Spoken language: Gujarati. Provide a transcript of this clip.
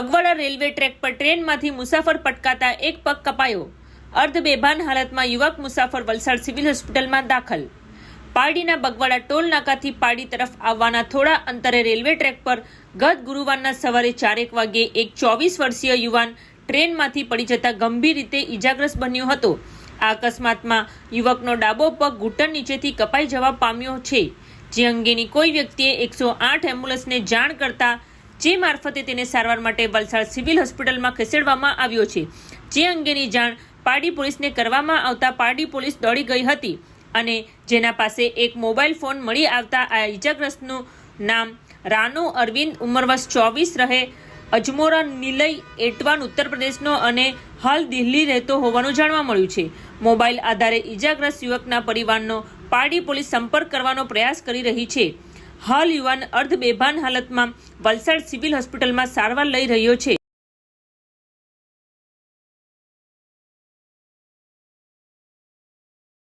બગવાડા રેલવે ટ્રેક પર ટ્રેનમાંથી મુસાફર પટકાતા એક પગ કપાયો. અર્ધ બેભાન હાલતમાં યુવક મુસાફર વલસાડ સિવિલ હોસ્પિટલમાં દાખલ. પારડીના બગવાડા ટોલ નાકાથી પારડી તરફ આવવાના થોડા અંતરે રેલવે ટ્રેક પર ગત ગુરુવારના સવારે ચારેક વાગ્યે એક ચોવીસ વર્ષીય યુવાન ટ્રેનમાંથી પડી જતા ગંભીર રીતે ઈજાગ્રસ્ત બન્યો હતો. આ અકસ્માતમાં યુવકનો ડાબો પગ ઘૂંટણ નીચેથી કપાઈ જવા પામ્યો છે. જે અંગેની કોઈ વ્યક્તિએ એકસો આઠ એમ્બ્યુલન્સને જાણ કરતા જે મારફતે તેને સારવાર માટે વલસાડ સિવિલ હોસ્પિટલમાં ખસેડવામાં આવ્યો છે. જે અંગેની જાણ પારડી પોલીસને કરવામાં આવતા પારડી પોલીસ દોડી ગઈ હતી અને જેના પાસે એક મોબાઈલ ફોન મળી આવતા આ ઈજાગ્રસ્તનું નામ રાનુ અરવિંદ, ઉંમર ચોવીસ રહે, અજમોરા નિલય એટવાન ઉત્તર પ્રદેશનો અને હાલ દિલ્હી રહેતો હોવાનું જાણવા મળ્યું છે. મોબાઈલ આધારે ઈજાગ્રસ્ત યુવકના પરિવારનો પારડી પોલીસ સંપર્ક કરવાનો પ્રયાસ કરી રહી છે. હાલ યુવાન અર્ધ બેભાન હાલતમાં વલસાડ સિવિલ હોસ્પિટલમાં સારવાર લઈ રહ્યો છે.